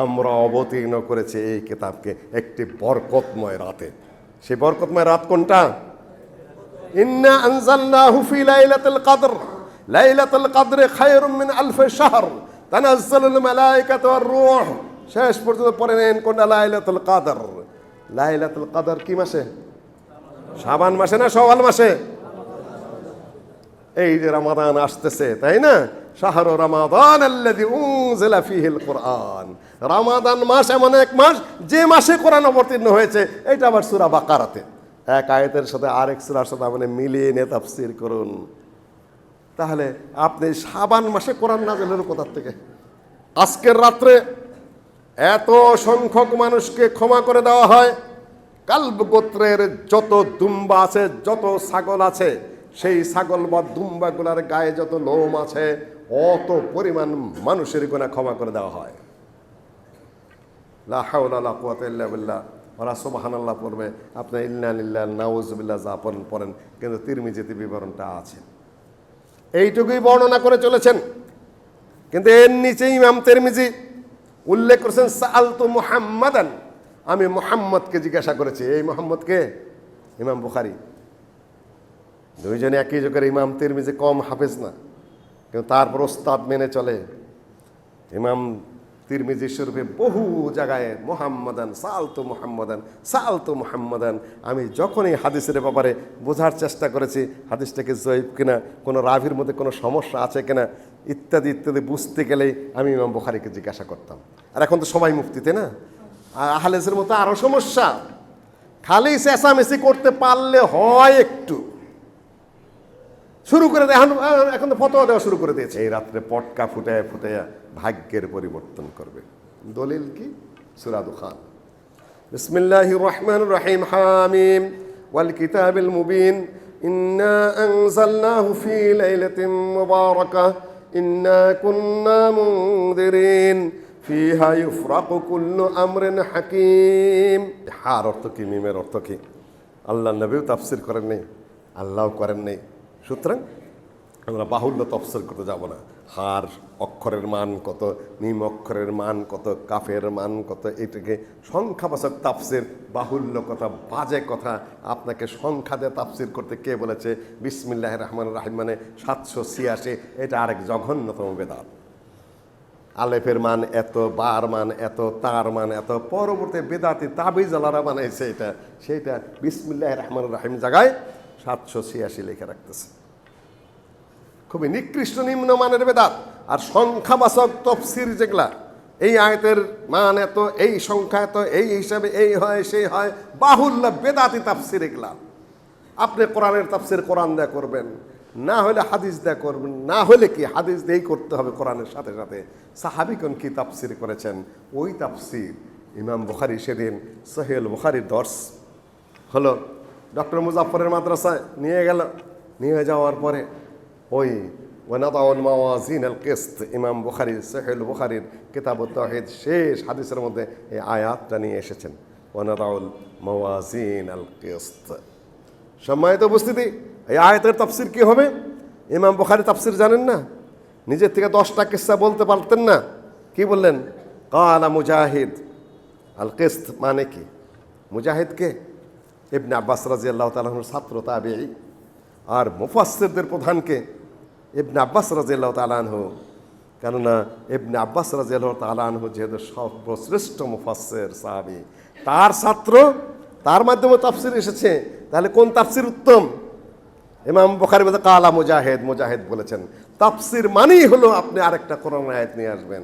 আমরা অবতীর্ণ করেছি এই কিতাবকে একটি বরকতময় রাতে সেই বরকতময় রাত কোনটা ইন্না আনজালনাহু ফি লাইলাতুল কদর লাইলাতুল কদর খায়রুম মিন আলফ শাহর তানাজ্জালুল মালায়েকাতু ওয়ার রূহ শেষ পর্যন্ত পড়ে নেন কোনটা লাইলাতুল কদর লাইলাতুল কদর কি মাসে শাবান মাসে না সওয়াল মাসে এই যে রমাদান আসতেছে তাই না শাহর রমাদান কুরআন। রমাদান মাস এমন এক মাস, যে মাসে কোরআন অবতীর্ণ হয়েছে এটা আবার সূরা বাকারাতে। এক আয়াতের সাথে আরেক সূরার সাথে আপনি মিলিয়ে নিয়ে তাফসীর করুন। তাহলে আপনি সাবান মাসে কোরআন নাযিল হলো কোথা থেকে? আজকের রাত্রে এত সংখ্যক মানুষকে ক্ষমা করে দেওয়া হয়। কাল্ব গোত্রের যত দুম্বা আছে, যত ছাগল আছে, সেই ছাগল বা দুম্বাগুলার গায়ে যত লোম আছে অত পরিমাণ মানুষের গুণা ক্ষমা করে দেওয়া হয়। লা হাওলা লা কুওয়াতা ওরা সুবহানাল্লাহ পড়বে, আপনি ইল্লা লিল্লাহ নাউজুবিল্লাহ যা পড়েন পড়েন, কিন্তু তিরমিজিতে বিবরণটা আছে। এইটুকুই বর্ণনা করে চলেছেন। কিন্তু এর নিচে ইমাম তেরমিজি উল্লেখ করেছেন সালতু মুহাম্মাদান। আমি মোহাম্মদকে জিজ্ঞাসা করেছি, এই মোহাম্মদকে? ইমাম বুখারি। দুইজনে একই যুগের ইমাম তিরমিজি কম হাফেজ না। কিন্তু তার প্রস্তাব মেনে চলে। ইমাম তিরমিজি শরীফে বহু জায়গায় মোহাম্মদান, সালতু মোহাম্মদান সালতু মোহাম্মদান। আমি যখনই হাদিসের ব্যাপারে বোঝার চেষ্টা করেছি হাদিসটাকে জয়ীব কিনা, কোনো রাভির মধ্যে কোনো সমস্যা আছে কিনা, ইত্যাদি ইত্যাদি বুঝতে গেলেই আমি ইমাম বুখারিকে জিজ্ঞাসা করতাম। আর এখন তো সবাই মুফতিতে না? আর আহলেসের মতো আরও সমস্যা। খালি চেঁচামেচি করতে পারলে হয় একটু। শুরু করে দেয়। এখন এখন তো ফতোয়া দেওয়া শুরু করে দিয়েছে। এই রাত্রে পটকা ফুটায় ফুটাইয়া ভাগ্যের পরিবর্তন করবে। দলিল কি? সুরাদু খান বিসমিল্লাহ রহমান রহিম, হামিম। ওয়াল কিতাবিল মুবিন। ইন্না আনজালনাহু ফি লাইলাতিন মুবারাকাহ ইন্না কুন্না মুনদিরিন। ফিহা ইউফরাকু কুল্লু আমরিন হাকিম। হার অর্থ কি? মিমের অর্থ কি? আল্লাহ নবীও তাফসির করেন নেই আল্লাহও করেন নেই সুতরাং আমরা বাহুল্য তফসর করতে যাব না। হার, অক্ষরের মান কত, নিম অক্ষরের মান কত, কাফের মান কত, এটাকে সংখ্যাবাচক তাফসির, বাহুল্য কথা, বাজে কথা, আপনাকে সংখ্যা দিয়ে তাফসির করতে কে বলেছে? বিসমিল্লাহ রহমান রাহিম মানে সাতশো ছিয়াশি, এটা আরেক জঘন্যতম বেদাত। আলেফের মান এত, বার মান এত, তার মান এত, পরবর্তী বেদাতি তাবিজ আলারা বানাইছে এটা। সেইটা বিসমিল্লাহ রহমান রাহিম জায়গায় সাতশো ছিয়াশি লেখা রাখতেছে। খুবই নিকৃষ্ট নিম্নমানের বেদাত। আর সংখ্যাবাচক তফসির যেগুলা, এই আয়তের মান এত, এই সংখ্যা এত, এই হিসাবে এই হয়, সেই হয় বাহুল্য বেদাতি তাফসির এগুলা। আপনি কোরআনের তাফসির কোরআন দেয়া করবেন, না হলে হাদিস দেয়া করবেন, না হলে কি হাদিস দিয়েই করতে হবে কোরআনের সাথে সাথে। সাহাবিকন কি তাফসির করেছেন? ওই তাফসির ইমাম বুখারি সেদিন সহেল বুখারির দর্শ হলো ডক্টর মুজাফরের মাদ্রাসায় নিয়ে গেল। নিয়ে যাওয়ার পরে ওই ওয়ানাদাউল মাওয়াজিন আল ইমাম বুখারি সহেল বুখারির কিতাব তাহিদ শেষ হাদিসের মধ্যে এই আয়াতটা নিয়ে এসেছেন। ওয়ানাদাউল মাওয়াজিন আল কিস্ত। সম্মানিত উপস্থিতি, এই আয়াতের তাফসির কি হবে? ইমাম বুখারি তাফসির জানেন না? নিজের থেকে দশটা কিস্সা বলতে পারতেন না? কি বললেন? কালা মুজাহিদ। আল কিস্ত মানে কি? মুজাহিদ কে? ইবনে আব্বাস রাজি আল্লাহ তালাহর ছাত্র তাবেই আর মুফাসসিরদের প্রধানকে ইবনে আব্বাস রাজি আল্লাহ তালানহ কেননা ইবনে আব্বাস রাজি আল্লাহ তালানহ যেহেতু সর্বশ্রেষ্ঠ মুফাসসির সাহাবি, তার ছাত্র, তার মাধ্যমে তাফসির এসেছে, তাহলে কোন তাফসির উত্তম? ইমাম বখারি বলতে কালা মুজাহিদ মুজাহিদ বলেছেন। তাফসির মানেই হলো আপনি আরেকটা কোরআন আয়াত নিয়ে আসবেন,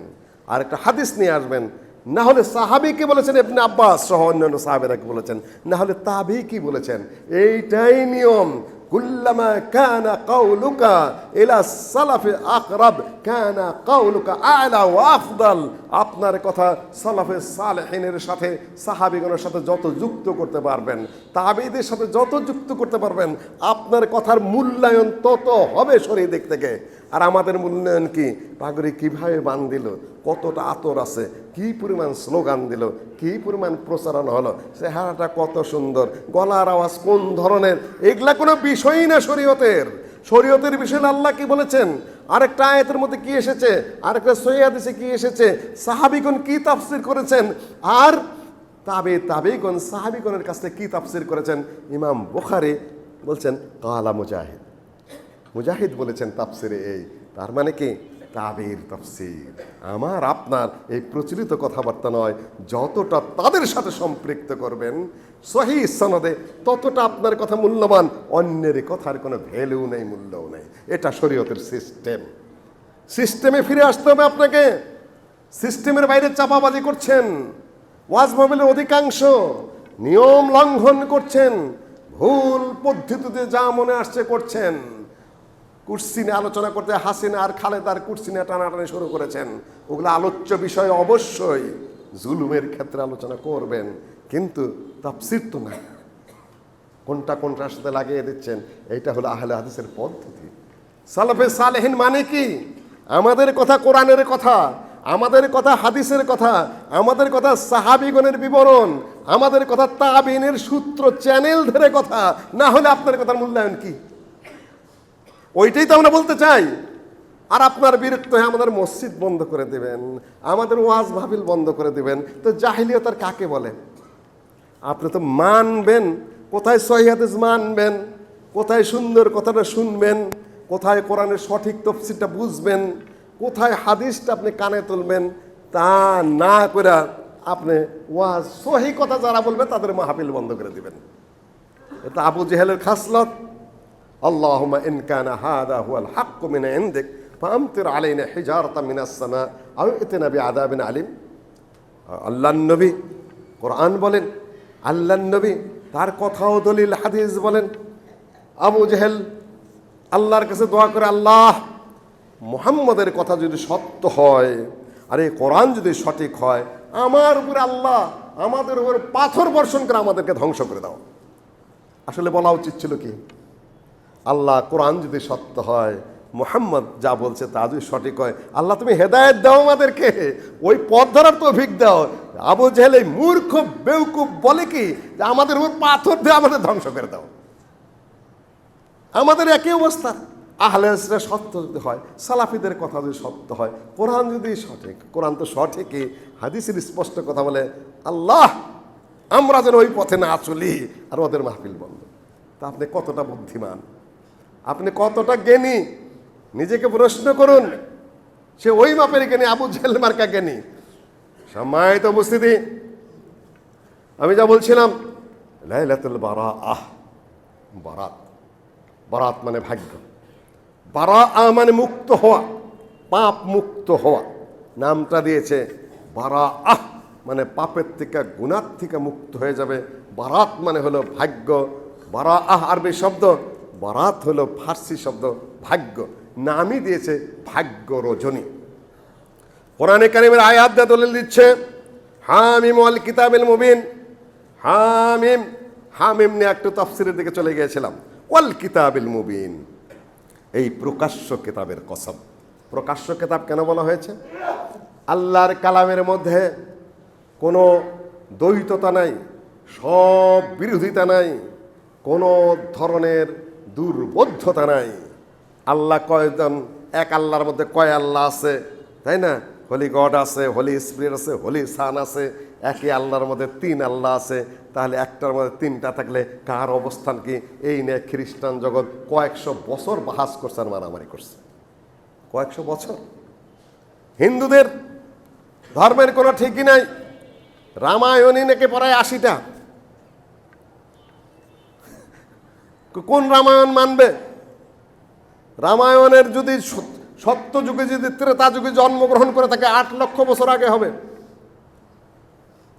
আরেকটা হাদিস নিয়ে আসবেন। না হলে সাহাবিকে বলেছেন? ইবনে আব্বাস সহ অন্যান্য সাহাবেরাকে বলেছেন? না হলে তাবি কি বলেছেন? এইটাই নিয়ম। কুল্লামা কানা কাউলুকা ইলা সালাফে আকরাব, কানা কাউলুকা আলা আফদাল। আপনার কথা সালাফে সালেহিনের সাথে সাহাবিগণের সাথে যত যুক্ত করতে পারবেন, তাবিদের সাথে যত যুক্ত করতে পারবেন, আপনার কথার মূল্যায়ন তত হবে শরীর দিক থেকে। আর আমাদের মূল্যায়ন কি? পাগড়ি কীভাবে বান দিল কতটা আতর আছে? কি পরিমাণ স্লোগান দিল? কি পরিমাণ প্রচারণ হলো? চেহারাটা কত সুন্দর? গলার আওয়াজ কোন ধরনের? এগুলা কোনো বিষয়ই না শরীয়তের। শরীয়তের বিষয়ে আল্লাহ কি বলেছেন? আরেকটা আয়াতের মধ্যে কি এসেছে? আরেকটা সৈয়াদিসে কি এসেছে? সাহাবিগণ কি তাফসির করেছেন? আর তাবে তাবেগণ সাহাবিগণের কাছ থেকে কি তাফসির করেছেন? ইমাম বুখারী বলছেন, কালা মুজাহিদ। মুজাহিদ বলেছেন তাফসিরে এই। তার মানে কি? তাদের তাফসির। আমার, আপনার এই প্রচলিত কথাবার্তা নয়। যতটা তাদের সাথে সম্পৃক্ত করবেন, সহি সনদে ততটা আপনার কথা মূল্যবান। অন্যের কথার কোনো ভ্যালু নেই, মূল্যও নেই। এটা শরীয়তের সিস্টেম সিস্টেমে ফিরে আসতে হবে আপনাকে। সিস্টেমের বাইরে চাপাবাজি করছেন। ওয়াজ মাহবিলের অধিকাংশ নিয়ম লঙ্ঘন করছেন। ভুল পদ্ধতিতে যা মনে আসছে করছেন। কুর্সি নিয়ে আলোচনা করতে হাসিনা আর খালেদার কুর্সি নিয়ে টানাটানি শুরু করেছেন। ওগুলো আলোচ্য বিষয় অবশ্যই। জুলুমের ক্ষেত্রে আলোচনা করবেন, কিন্তু তাফসির তো না। কোনটা কোনটার সাথে লাগিয়ে দিচ্ছেন, এইটা হলো আহলে হাদিসের পদ্ধতি। সালাফে সালেহিন মানে কি? আমাদের কথা কোরআনের কথা, আমাদের কথা হাদিসের কথা, আমাদের কথা সাহাবিগণের বিবরণ, আমাদের কথা তাবিনের সূত্র চ্যানেল ধরে কথা, না হলে আপনার কথার মূল্যায়ন কি? ওইটাই তো আমরা বলতে চাই। আর আপনার বিরক্ত হয়ে আমাদের মসজিদ বন্ধ করে দেবেন, আমাদের ওয়াজ ভাবিল বন্ধ করে দেবেন। তো জাহিলিয়তার কাকে বলে? আপনি তো মানবেন, কোথায় সহিহাদিস মানবেন, কোথায় সুন্দর কথাটা শুনবেন, কোথায় কোরআনের সঠিক তফসিলটা বুঝবেন, কোথায় হাদিসটা আপনি কানে তুলবেন, তা না করে আপনি ওয়াজ সহি কথা যারা বলবে তাদের মাহফিল বন্ধ করে দিবেন। এটা আবু জেহেলের খাসলত। اللهم إن كان هذا هو الحق من عندك فأمطر علينا حجارة من السماء أو ائتنا بعذاب عليم আল্লাহ নবী কোরআন বলেন আল্লাহ নবী তার কথাও দলিল হাদিস বলেন আবু জেহেল আল্লাহর কাছে দোয়া করে আল্লাহ মুহাম্মদের কথা যদি সত্য হয় আর এই কোরআন যদি সঠিক হয় আমার উপরে আল্লাহ আমাদের উপর পাথর বর্ষণ করে আমাদেরকে ধ্বংস করে দাও আসলে বলা উচিত ছিল কি আল্লাহ কোরআন যদি সত্য হয়, মোহাম্মদ যা বলছে তা যদি সঠিক হয়, আল্লাহ তুমি হেদায়েত দাও আমাদেরকে, ওই পথ ধরার তো অভিজ্ঞ দাও। আবু জেহেল এই মূর্খ বেউকুব বলে কি? যে আমাদের উপর পাথর দিয়ে আমাদের ধ্বংস করে দাও। আমাদের একই অবস্থা। আহলে সত্য যদি হয়, সালাফিদের কথা যদি সত্য হয়, কোরআন যদি সঠিক, কোরআন তো সঠিকই, হাদিসের স্পষ্ট কথা বলে, আল্লাহ, আমরা যেন ওই পথে না চলি আর ওদের মাহফিল বন্ধ। তা আপনি কতটা বুদ্ধিমান? আপনি কতটা জ্ঞানী? নিজেকে প্রশ্ন করুন। সে ওই মাপের জ্ঞানী, আবু জেল মার্কা জ্ঞানী। সম্মানিত উপস্থিতি। আমি যা বলছিলাম, লাইলাতুল বারা আহ বারাত। বারাত মানে ভাগ্য। বারা আ মানে মুক্ত হওয়া, পাপ মুক্ত হওয়া। নামটা দিয়েছে বারা আহ মানে পাপের থেকে গুণার থেকে মুক্ত হয়ে যাবে। বারাত মানে হলো ভাগ্য। বারা আহ আরবি শব্দ বারাত হলো ফার্সি শব্দ ভাগ্য। নামই দিয়েছে ভাগ্য রজনী। কোরআনে কারিমের আয়াত দিয়ে দলিল দিচ্ছে, হামিম আল কিতাবিল মুবিন। হামিম হামিম নিয়ে একটু তফসিরের দিকে চলে গিয়েছিলাম। ওয়াল কিতাবিল মুবিন। এই প্রকাশ্য কিতাবের কসম। প্রকাশ্য কিতাব কেন বলা হয়েছে? আল্লাহর কালামের মধ্যে কোনো দ্বৈততা নাই, সব বিরোধিতা নাই, কোনো ধরনের দুর্বোধ্যতা নাই। আল্লাহ কয়জন? এক আল্লাহর মধ্যে কয় আল্লাহ আছে? তাই না? হোলি গড আছে হোলি স্পিরিট আছে হোলি সান আছে, একই আল্লাহর মধ্যে তিন আল্লাহ আছে। তাহলে একটার মধ্যে তিনটা থাকলে কার অবস্থান কি? এই নিয়ে খ্রিস্টান জগৎ কয়েকশো বছর বাহাস করছে আর মারামারি করছে। কয়েকশো বছর? হিন্দুদের ধর্মের কোনো ঠিকই নাই। রামায়ণই নাকি পড়ায় আশিটা। কোন রামায়ণ মানবে? রামায়ণের যদি সত্য যুগে যদি ত্রেতা যুগে জন্মগ্রহণ করে থাকে আট লক্ষ বছর আগে হবে।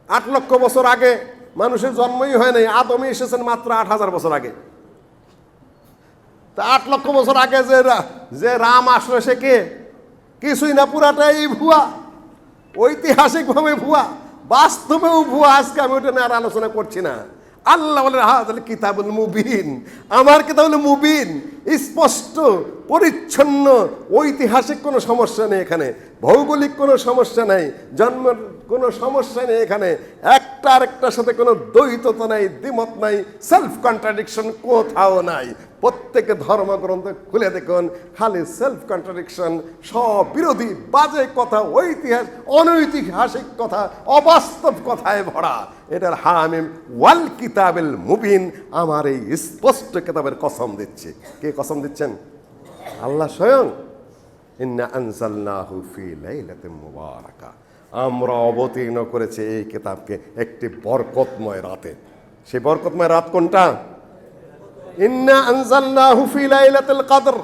আট লক্ষ বছর আগে মানুষের জন্মই হয় নাই, আদমই এসেছেন মাত্র আট হাজার বছর আগে। তা আট লক্ষ বছর আগে যে যে রাম আসলো, সে কে? কিছুই না, পুরাটাই ভুয়া, ঐতিহাসিকভাবে ভুয়া, বাস্তবেও ভুয়া। আজকে আমি ওটা নিয়ে আর আলোচনা করছি না। আল্লাহ বলে হা তাহলে কিতাবুল মুবিন। আমার কিতাব হলো মুবিন, স্পষ্ট, পরিচ্ছন্ন, ঐতিহাসিক কোনো সমস্যা নেই এখানে, ভৌগোলিক কোনো সমস্যা নেই, জন্মের কোনো সমস্যা নেই এখানে। এক একটা আরেকটার সাথে কোনো দ্বৈততা নাই, দ্বিমত নাই সেলফ কন্ট্রাডিকশন কোথাও নাই। প্রত্যেকে ধর্মগ্রন্থ খুলে দেখুন, খালি সেলফ কন্ট্রাডিকশন সব বিরোধী বাজে কথা, ঐতিহাস, অনৈতিহাসিক কথা, অবাস্তব কথায় ভরা। এটার হামিম, ওয়াল কিতাবেল মুবিন, আমার এই স্পষ্ট কিতাবের কসম দিচ্ছে। কে কসম দিচ্ছেন? আল্লাহ স্বয়ং। ইন্না আনজালনাহু ফি মুবারাকা। আমরা অবতীর্ণ করেছি এই কিতাবকে একটি বরকতময় রাতে। সেই বরকতময় রাত কোনটা? ইন্না আনজালনাহু ফি লাইলাতুল কদর।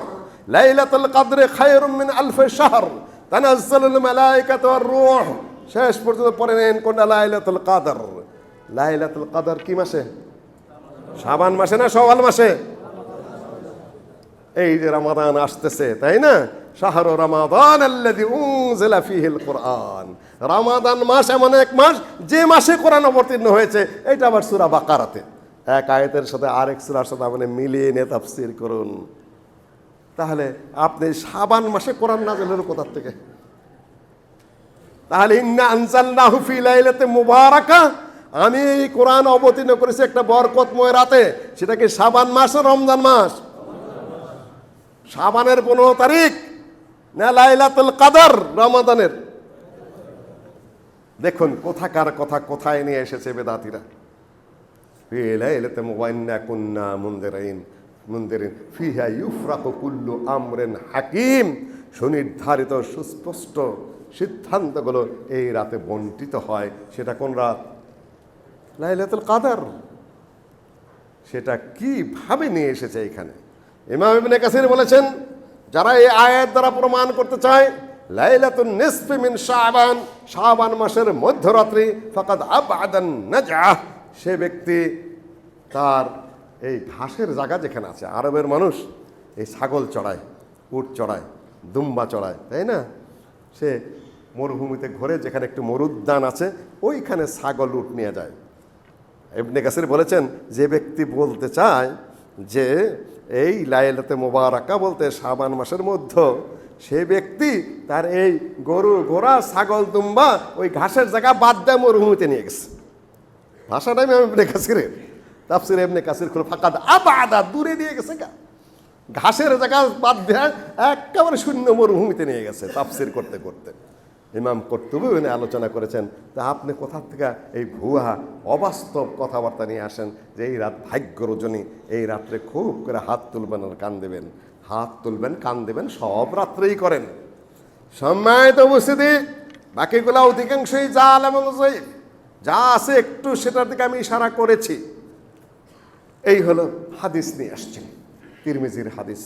লাইলাতুল কদরে খায়রুম মিন আলফি শাহর। তানাজ্জালুল মালায়েকাতু ওয়ার রূহ। শেষ পর্যন্ত পড়ে নেন কোনটা? লাইলাতুল কদর। লাইলাতুল কদর কি মাসে? শাবান মাসে না সওয়াল মাসে? এই যে রমাদান আসতেছে, তাই না? শাহরু রমাদান আল্লাযী উনজিলা ফীহিল কুরআন। রমাদান মাস এমন এক মাস, যে মাসে কোরআন অবতীর্ণ হয়েছে, এটা আবার সূরা বাকারাতে। এক আয়াতের সাথে আরেক সুরার সাথে আপনি মিলিয়ে নিয়ে তাফসীর করুন। তাহলে আপনি সাবান মাসে কোরআন নাযিল হলো কোথা থেকে? তাহলে ইন্না আনজালনাহু ফি লাইলাতি মুবারাকা, আমি এই কোরআন অবতীর্ণ করেছি একটা বরকতময় রাতে, সেটা কি সাবান মাস রমজান মাস? সাবানের পনেরো তারিখ না লাইলাতুল কাদার রমাদানের? দেখুন, কোথাকার কথা কোথায় নিয়ে এসেছে বেদাতিরা? হাকিম। সুনির্ধারিত সুস্পষ্ট সিদ্ধান্তগুলো এই রাতে বন্টিত হয়। সেটা কোন রাত? লাইলাতুল কাদার। সেটা কীভাবে নিয়ে এসেছে এখানে? ইমাম ইবনে কাসির বলেছেন, যারা এই আয়াত দ্বারা প্রমাণ করতে চায় লাইলাতুন নিসফি মিন শাবান। শাবান মাসের মধ্যরাত্রি ফাকাদ আবাদান নাজাহ সে ব্যক্তি তার এই ঘাসের জায়গা যেখানে আছে, আরবের মানুষ, এই ছাগল চড়ায়, উট চড়ায়, দুম্বা চড়ায়, তাই না? সে মরুভূমিতে ঘোরে, যেখানে একটু মরুদ্যান আছে, ওইখানে ছাগল, উট নিয়ে যায়। ইবনে কাসির বলেছেন, যে ব্যক্তি বলতে চায় যে, এই লাইলাতে মোবারকা বলতে শাবান মাসের মধ্যে সে ব্যক্তি তার এই গরু, ঘোড়া, ছাগল তুম্বা ওই ঘাসের জায়গা বাদ দেয় মরুভূমিতে নিয়ে গেছে। ভাষাটা আমি এমনি কাসিরের তাফসির এমনি কাসির খুলে ফাঁকা আবাদা দূরে নিয়ে গেছে গা। ঘাসের জায়গা বাদ দেয় একেবারে শূন্য মরুভূমিতে নিয়ে গেছে তাফসির করতে করতে। ইমাম কর্তুবী উনি আলোচনা করেছেন। তা আপনি কোথা থেকে এই ভুয়া, অবাস্তব কথাবার্তা নিয়ে আসেন যে এই রাত ভাগ্য রজনী, এই রাত্রে খুব করে হাত তুলবেন আর কান দেবেন। হাত তুলবেন, কান দেবেন, সব রাত্রেই করেন। সম্মানিত উপস্থিতি, বাকিগুলো অধিকাংশই জাল এবং। যা আছে একটু সেটার দিকে আমি ইশারা করেছি। এই হলো হাদিস নিয়ে আসছেন তিরমিজির হাদিস।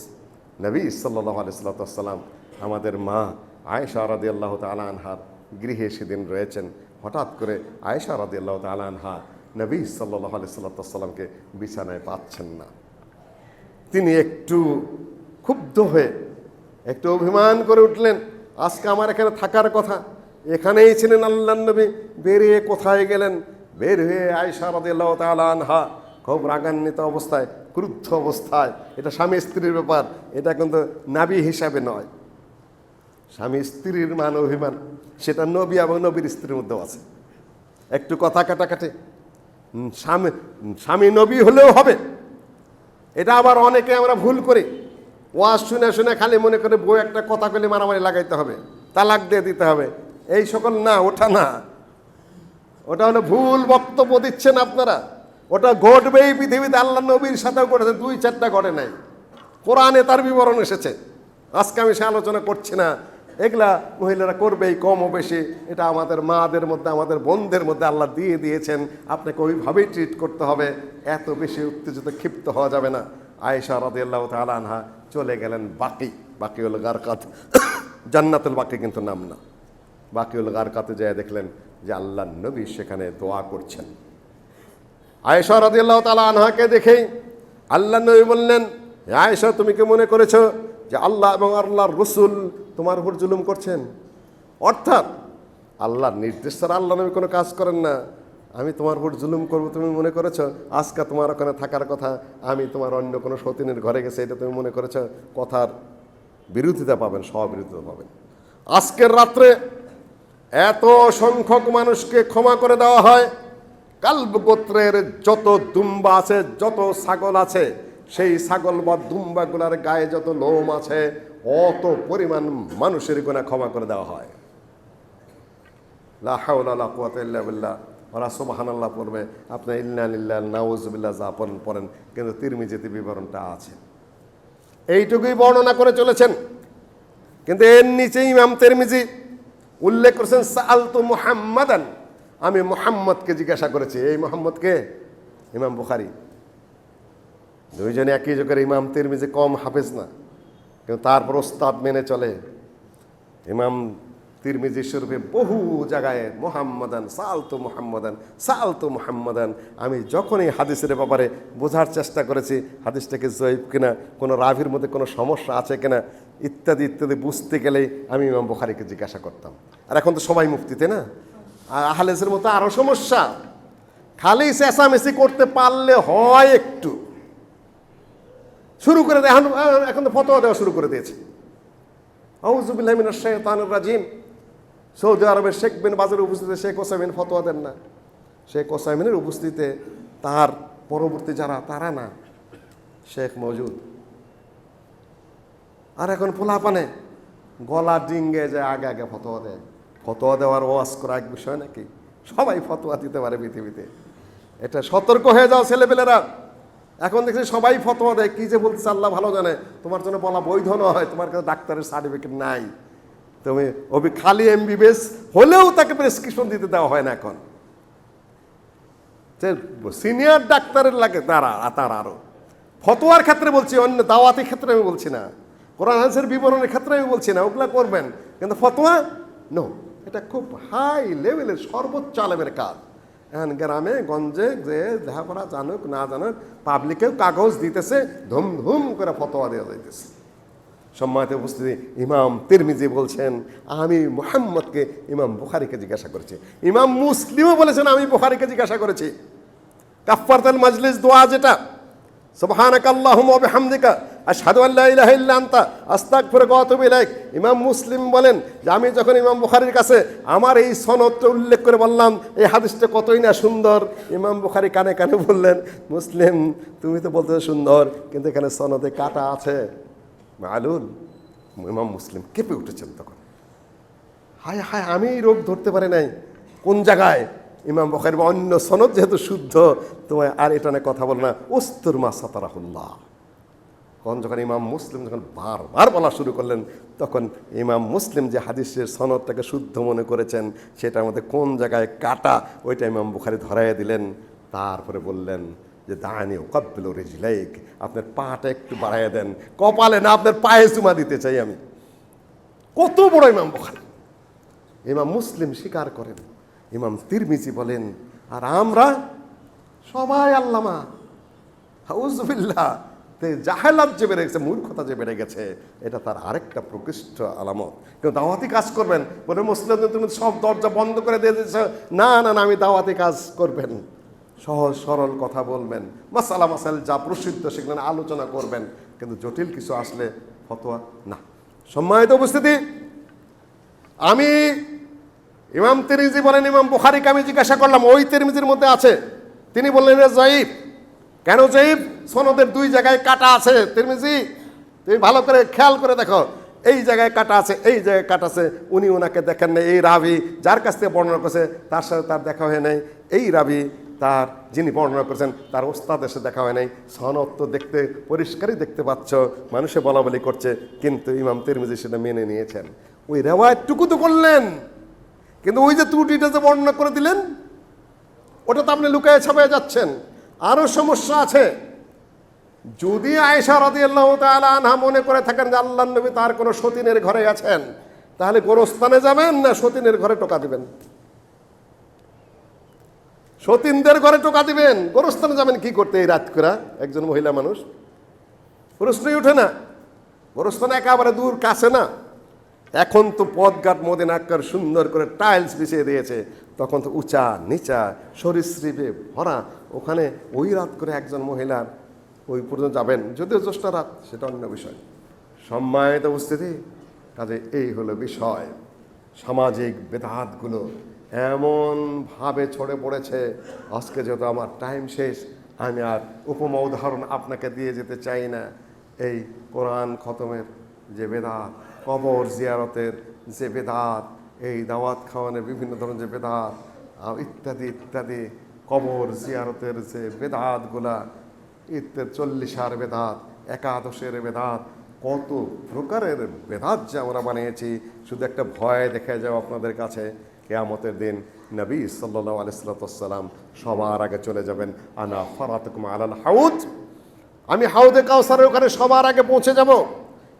নবী সাল্লাহ আলিয়াল্লাম আমাদের মা আয়েশা রাদি আল্লাহ তালা আনহার গৃহে সেদিন রয়েছেন। হঠাৎ করে আয়েশা রাদি আল্লাহ তালা আনহা নবী সাল্লাহ আলিয়াল্লামকে বিছানায় পাচ্ছেন না। তিনি একটু ক্ষুব্ধ হয়ে একটু অভিমান করে উঠলেন, আজকে আমার এখানে থাকার কথা, এখানেই ছিলেন আল্লাহ নবী, বেরিয়ে কোথায় গেলেন? বের হয়ে আয়সা রাদিয়াল্লাহ তাআলা আনহা খুব রাগান্বিত অবস্থায়, ক্রুদ্ধ অবস্থায়, এটা স্বামী স্ত্রীর ব্যাপার, এটা কিন্তু নাবি হিসাবে নয়। স্বামী স্ত্রীর মান অভিমান, সেটা নবী এবং নবীর স্ত্রীর মধ্যেও আছে। একটু কথা কাটাকাটি স্বামী স্বামী নবী হলেও হবে। এটা আবার অনেকে আমরা ভুল করি। ওয়াজ শুনে শুনে খালি মনে করে বউ একটা কথা কলে মারামারি লাগাইতে হবে, তালাক দিয়ে দিতে হবে। এই সকল না, ওটা না। ওটা হলো ভুল বক্তব্য দিচ্ছেন আপনারা। ওটা ঘটবেই পৃথিবীতে, আল্লাহ নবীর সাথেও ঘটেছে, দুই চারটা ঘটে নাই। কোরআনে তার বিবরণ এসেছে। আজকে আমি সে আলোচনা করছি না। এগুলা মহিলারা করবেই, কম ও বেশি। এটা আমাদের মাদের মধ্যে, আমাদের বোনদের মধ্যে আল্লাহ দিয়ে দিয়েছেন। আপনাকে ওইভাবেই ট্রিট করতে হবে। এত বেশি উত্তেজিত, ক্ষিপ্ত হওয়া যাবে না। আয়েশা রাদিয়াল্লাহু তাআলা আনহা চলে গেলেন বাকি বাকি হলো গারকাত। জান্নাতুল বাকি কিন্তু নাম না। বাকি হলো গারকাতে যায় দেখলেন যে আল্লাহ নবী সেখানে দোয়া করছেন। আয়েশা রাদিয়াল্লাহু তাআলা আনহাকে দেখেই আল্লাহ নবী বললেন, আয়েশা, তুমি কি মনে করেছ যে আল্লাহ এবং আল্লাহর রসুল তোমার উপর জুলুম করছেন। অর্থাৎ আল্লাহর নির্দেশ ছাড়া আল্লাহ নবী কোনো কাজ করেন না। আমি তোমার উপর জুলুম করব, তুমি মনে করেছ? আজকে তোমার ওখানে থাকার কথা, আমি তোমার অন্য কোনো সতীনের ঘরে গেছে, এটা তুমি মনে করেছ? কথার বিরোধিতা পাবেন স্ববিরোধিতা পাবেন। আজকের রাত্রে এত সংখ্যক মানুষকে ক্ষমা করে দেওয়া হয়। কাল্ব গোত্রের যত দুম্বা আছে, যত ছাগল আছে, সেই ছাগল বা দুম্বাগুলার গায়ে যত লোম আছে অত পরিমাণ মানুষের গুণা ক্ষমা করে দেওয়া হয়। লা হাওলা লা কুওয়াতা ইল্লা বিল্লাহ। ওরা সুবহানাল্লাহ পড়বে, আপনি ইন্না লিল্লাহ নাউজুবিল্লাহ যা পড়েন পড়েন, কিন্তু তিরমিজিতে বিবরণটা আছে। এইটুকুই বর্ণনা করে চলেছেন। কিন্তু এর নিচে ইমাম তিরমিজি উল্লেখ করেছেন সালতু মুহাম্মাদান। আমি মুহাম্মদকে জিজ্ঞাসা করেছি, এই মোহাম্মদকে ইমাম বুখারি। দুইজনে একই যুগের ইমাম তিরমিজি কম হাফেজ না। কিন্তু তার প্রস্তাব মেনে চলে। ইমাম তিরমিজি শরীফে বহু জায়গায় মোহাম্মদান, সালতু মোহাম্মদান সালতু মোহাম্মদান। আমি যখনই হাদিসের ব্যাপারে বোঝার চেষ্টা করেছি, হাদিসটাকে জয়ীব কিনা, কোনো রাভির মধ্যে কোনো সমস্যা আছে কিনা, ইত্যাদি ইত্যাদি বুঝতে গেলেই আমি ইমাম বুখারিকে জিজ্ঞাসা করতাম। আর এখন তো সবাই মুফতিতে না? আর আহলেসের মতো আরও সমস্যা। খালি চেঁচামেচি করতে পারলে হয় একটু। শুরু করে দেয়। এখন তো ফতোয়া দেওয়া শুরু করে দিয়েছে। রাজিম। সৌদি আরবের শেখ বিন বাজারের উপস্থিতিতে শেখ ওসাইমিন ফতোয়া দেন না। শেখ ওসাইমিনের উপস্থিতিতে তার পরবর্তী যারা, তারা না, শেখ মজুদ আর এখন পোলাপানে গলা ডিঙ্গে যায়, আগে আগে ফতোয়া দেয়। ফতোয়া দেওয়ার ওয়াজ করা এক বিষয় নাকি? সবাই ফতোয়া দিতে পারে পৃথিবীতে। এটা সতর্ক হয়ে যাও ছেলেপেলেরা। এখন দেখছি সবাই ফতোয়া দেয়, কি যে বলতেছে আল্লাহ ভালো জানে, তোমার জন্য বলা বৈধ নয়, তোমার কাছে ডাক্তারের সার্টিফিকেট নাই। তুমি অভি, খালি এমবিবিএস হলেও তাকে প্রেসক্রিপশন দিতে দেওয়া হয় না এখন। সিনিয়র ডাক্তারের লাগে তারা তার আরও ফতোয়ার ক্ষেত্রে বলছি, অন্য দাওয়াতের ক্ষেত্রে আমি বলছি না। কোরআন হাদিসের বিবরণের ক্ষেত্রে আমি বলছি না, ওগুলা করবেন। কিন্তু ফতোয়া নো এটা খুব হাই লেভেলের সর্বোচ্চ আলেমের কাজ। এখন গ্রামে, গঞ্জে, যে লেখাপড়া জানুক, না জানুক পাবলিকেও কাগজ দিতেছে, ধুম ধুম করে ফতোয়া দেওয়া যাইতেছে। সম্মানিত উপস্থিতি, ইমাম তিরমিজি বলছেন, আমি মোহাম্মদকে ইমাম বুখারিকে জিজ্ঞাসা করেছি। ইমাম মুসলিমও বলেছেন, আমি বুখারিকে জিজ্ঞাসা করেছি। কাফারতাল মাজলিস দোয়া যেটা সুবহানাক আল্লাহুম্মা ওয়া বিহামদিকা আশহাদু আল লা ইলাহা ইল্লা আনতা, আস্তাগফিরুকা ওয়া আতুবু ইলাইক। ইমাম মুসলিম বলেন যে, আমি যখন ইমাম বুখারির কাছে আমার এই সনদটা উল্লেখ করে বললাম, এই হাদিসটা কতই না সুন্দর। ইমাম বুখারি কানে কানে বললেন, মুসলিম, তুমি তো বলতে সুন্দর, কিন্তু এখানে সনদে কাটা আছে। মালুল ইমাম মুসলিম কেঁপে উঠেছেন তখন। হায় হায়, আমি রোগ ধরতে পারি নাই। কোন জায়গায়? ইমাম বখারি বা অন্য সনদ যেহেতু শুদ্ধ, তোমায় আর এটা নিয়ে কথা বলো না। উস্তুর মা সাতারাহুল্লাহ। তখন যখন ইমাম মুসলিম যখন বারবার বলা শুরু করলেন, তখন ইমাম মুসলিম যে হাদিসের সনদটাকে শুদ্ধ মনে করেছেন সেটার মধ্যে কোন জায়গায় কাটা, ওইটা ইমাম বুখারি ধরাইয়া দিলেন। তারপরে বললেন যে দাঁড়ানি কব্বিল রেজিলাইক, আপনার পাটা একটু বাড়াইয়া দেন। কপালে না আপনার পায়ে চুমা দিতে চাই আমি। কত বড় ইমাম বুখারি। ইমাম মুসলিম স্বীকার করেন। ইমাম তিরমিজি বলেন, আর আমরা সবাই আল্লামা হাউজবিল্লা জাহেলাত যে বেড়ে গেছে, মূর্খতা যে বেড়ে গেছে, এটা তার আরেকটা প্রকৃষ্ট আলামত। কিন্তু দাওয়াতি কাজ করবেন, বলে মুসলিম তুমি সব দরজা বন্ধ করে দিয়ে দিচ্ছ না না না, আমি দাওয়াতি কাজ করবেন। সহজ, সরল কথা বলবেন। মাসালা মাসাল যা প্রসিদ্ধ সেখানে আলোচনা করবেন, কিন্তু জটিল কিছু আসলে ফতোয়া না। সম্মানিত উপস্থিতি, আমি ইমাম তিরিজি বলেন, ইমাম বুখারিকে আমি জিজ্ঞাসা করলাম, ওই তিরমিজির মধ্যে আছে। তিনি বললেন রে জয়ীব কেন জয়ীব সনদের দুই জায়গায় কাটা আছে? তিরমিজি, তুমি ভালো করে খেয়াল করে দেখো। এই জায়গায় কাটা আছে, এই জায়গায় কাটা আছে, উনি ওনাকে দেখেন নাই। এই রাবি যার কাছ থেকে বর্ণনা করছে, তার সাথে তার দেখা হয় নাই। এই রাবি তার, যিনি বর্ণনা করেছেন, তার ওস্তাদ এসে দেখা হয় নাই। সনদ তো দেখতে, পরিষ্কারই দেখতে পাচ্ছ। মানুষে বলা বলি করছে, কিন্তু ইমাম তিরমিজি সেটা মেনে নিয়েছেন। ওই রেওয়ায়তটুকু তো করলেন। কিন্তু ওই যে ত্রুটিটা যে বর্ণনা করে দিলেন, ওটা তো আপনি লুকায় ছাপায় যাচ্ছেন। আরও সমস্যা আছে। যদি আয়েশা রাদি আল্লাহ আনহা মনে করে থাকেন যে আল্লাহ নবী তার কোনো সতীনের ঘরে আছেন, তাহলে গোরস্থানে যাবেন না সতীনের ঘরে টোকা দিবেন? সতীনদের ঘরে টোকা দিবেন, গোরস্থানে যাবেন, কি করতে এই রাত করা? একজন মহিলা মানুষ। প্রশ্নই ওঠে না। গোরস্থানে একেবারে দূর, কাছে না। এখন তো পথঘাট মদিনাক্কর সুন্দর করে টাইলস বিছিয়ে দিয়েছে, তখন তো উঁচা, নিচা, সরীসৃপে ভরা ওখানে ওই রাত করে একজন মহিলার ওই পর্যন্ত যাবেন, যদিও জ্যৈষ্ঠ রাত, সেটা অন্য বিষয়। সম্মানিত উপস্থিতি, কাজে এই হলো বিষয়। সামাজিক বেদাতগুলো এমনভাবে ছড়ে পড়েছে, আজকে যেহেতু আমার টাইম শেষ, আমি আর উপমা উদাহরণ আপনাকে দিয়ে যেতে চাই না। এই কোরআন খতমের যে বেদাত, কবর জিয়ারতের যে বেদাত, এই দাওয়াত খাওয়ানোর বিভিন্ন ধরনের যে বেদাত ইত্যাদি ইত্যাদি কবর, জিয়ারতের যে বেদাতগুলা ইত্যাদি চল্লিশার বেদাত, একাদশের বেদাত, কত প্রকারের বেদাত যে আমরা বানিয়েছি। শুধু একটা ভয় দেখে যাও আপনাদের কাছে, কেয়ামতের দিন নবী সাল্লাহ আলিয়াল্লাম সবার আগে চলে যাবেন। আনা ফরাতকুম আলাল হাউদ, আমি হাউদে কাউসারের ওখানে সবার আগে পৌঁছে যাব।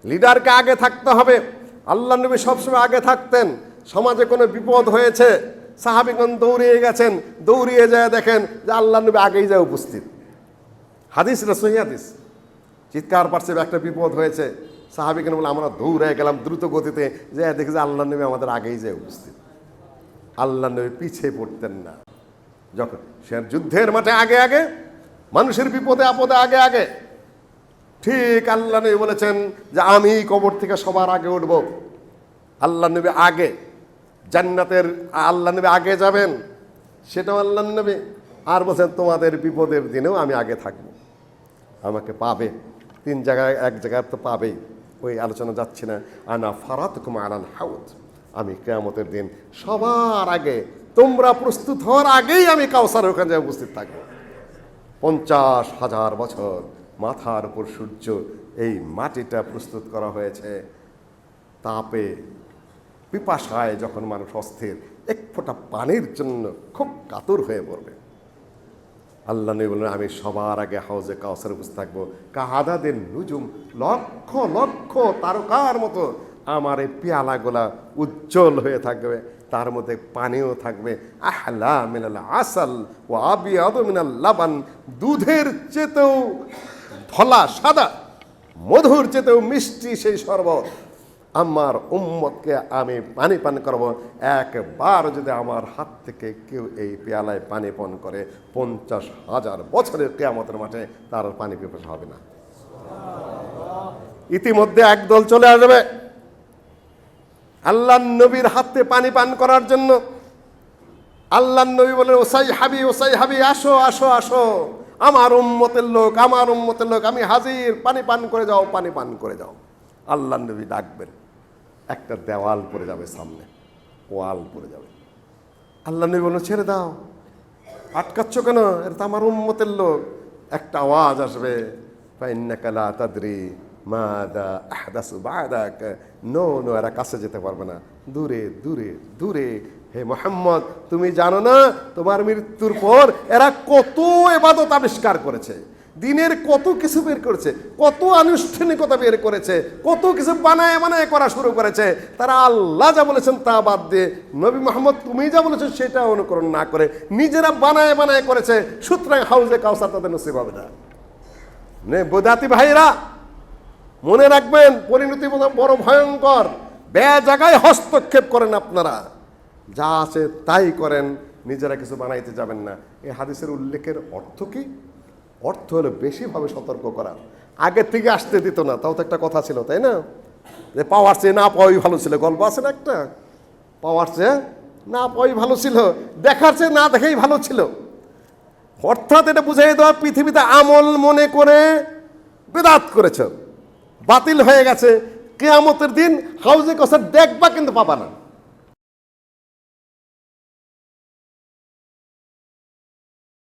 লিডারকে আগে থাকতে হবে। আল্লাহ নবী সবসময় আগে থাকতেন। সমাজে কোনো বিপদ হয়েছে সাহাবিগণ দৌড়িয়ে গেছেন, দৌড়িয়ে যায় দেখেন যে আল্লাহ নবী আগেই যায় উপস্থিত। হাদিস না সহি হাদিস? চিৎকার পারছে একটা বিপদ হয়েছে। সাহাবিকেন বলে, আমরা দৌড়ে গেলাম দ্রুত গতিতে, যে দেখি যে আল্লাহ নবী আমাদের আগেই যায় উপস্থিত। আল্লাহ নবী পিছিয়ে পড়তেন না। যখন সে যুদ্ধের মাঠে আগে আগে, মানুষের বিপদে আপদে আগে আগে, ঠিক আল্লাহ নবী বলেছেন যে, আমি কবর থেকে সবার আগে উঠব। আল্লাহ নবী আগে জান্নাতের আল্লাহ নবী আগে যাবেন, সেটাও আল্লাহ নবী। আর বলছেন, তোমাদের বিপদের দিনেও আমি আগে থাকব। আমাকে পাবে। তিন জায়গায়, এক জায়গায় তো পাবেই। ওই আলোচনা যাচ্ছে না। আনা ফারাত কুমা আনাল হাউদ। আমি কেয়ামতের দিন সবার আগে, তোমরা প্রস্তুত হওয়ার আগেই আমি কাউসার ওখানে উপস্থিত থাকব। পঞ্চাশ হাজার বছর মাথার উপর সূর্য এই মাটিটা প্রস্তুত করা হয়েছে। তাপে পিপাসায় যখন মানুষ অস্থির, এক ফোঁটা পানির জন্য খুব কাতর হয়ে পড়বে আল্লাহ নবী বললেন, আমি সবার আগে হাউজে কাউসার উপস্থিত থাকব। কাহাদাদের নুজুম লক্ষ লক্ষ তারকার মতো আমার এই পেয়ালাগুলা উজ্জ্বল হয়ে থাকবে। তার মধ্যে পানিও থাকবে। আহলা মিনাল আসাল ও আবি মিনাল লাবান। দুধের চেতেও ধলা, সাদা, মধুর চেতেও মিষ্টি সেই শরবত। আমার উম্মতকে আমি পানি পান করব। একবার যদি আমার হাত থেকে কেউ এই পেয়ালায় পানি পান করে, পঞ্চাশ হাজার বছরের কেয়ামতের মাঠে তার পানি পিপাসা হবে না। ইতিমধ্যে একদল চলে আসবে। আল্লাহ নবীর হাতে পানি পান করার জন্য। আল্লাহ নবী বলেন, ওসাই হাবি ওসাই হাবি, আসো আসো আসো। আমার উম্মতের লোক, আমার উম্মতের লোক, আমি হাজির। পানি পান করে যাও, পানি পান করে যাও। আল্লাহ নবী ডাকবেন। একটা দেওয়াল পড়ে যাবে সামনে, ওয়াল পড়ে যাবে। আল্লাহ নবী বলল, ছেড়ে দাও। আটকাচ্ছ কেন? এটা তো আমার উম্মতের লোক। একটা আওয়াজ আসবে, ফাইন্নাকা লা তাদরি মাদা আহদাসু বাদাক। নো নো এরা কাছে যেতে পারবে না। দূরে দূরে দূরে। হে মোহাম্মদ, তুমি জানো না, তোমার মৃত্যুর পর এরা কত এবাদত আবিষ্কার করেছে। দিনের কত কিছু বের করেছে, কত আনুষ্ঠানিকতা বের করেছে, কত কিছু বানায় বানায় করা শুরু করেছে, তারা আল্লাহ যা বলেছেন তা বাদ দিয়ে নবী মোহাম্মদ তুমি যা বলেছ সেটা অনুকরণ না করে নিজেরা বানায় বানায় করেছে, সুতরাং হাউজে কাউসার তাদের নসিব হবে না। বোদাতি ভাইরা, মনে রাখবেন পরিণতি বড় ভয়ঙ্কর বে জায়গায় হস্তক্ষেপ করেন আপনারা। যা আছে তাই করেন, নিজেরা কিছু বানাইতে যাবেন না। এই হাদিসের উল্লেখের অর্থ কি? অর্থ হলো বেশিভাবে সতর্ক করা। আগের থেকে আসতে দিত না, তাও তো একটা কথা ছিল, তাই না? যে পাওয়ার চেয়ে না পাওয়াই ভালো ছিল, গল্প আছে না একটা? পাওয়ার চেয়ে না পাওয়াই ভালো ছিল, দেখার চেয়ে না দেখেই ভালো ছিল। অর্থাৎ এটা বুঝাই দেওয়া, পৃথিবীতে আমল মনে করে বেদাত করেছ। বাতিল হয়ে গেছে, কেয়ামতের দিন হাউজে কসার দেখবা কিন্তু পাবা না।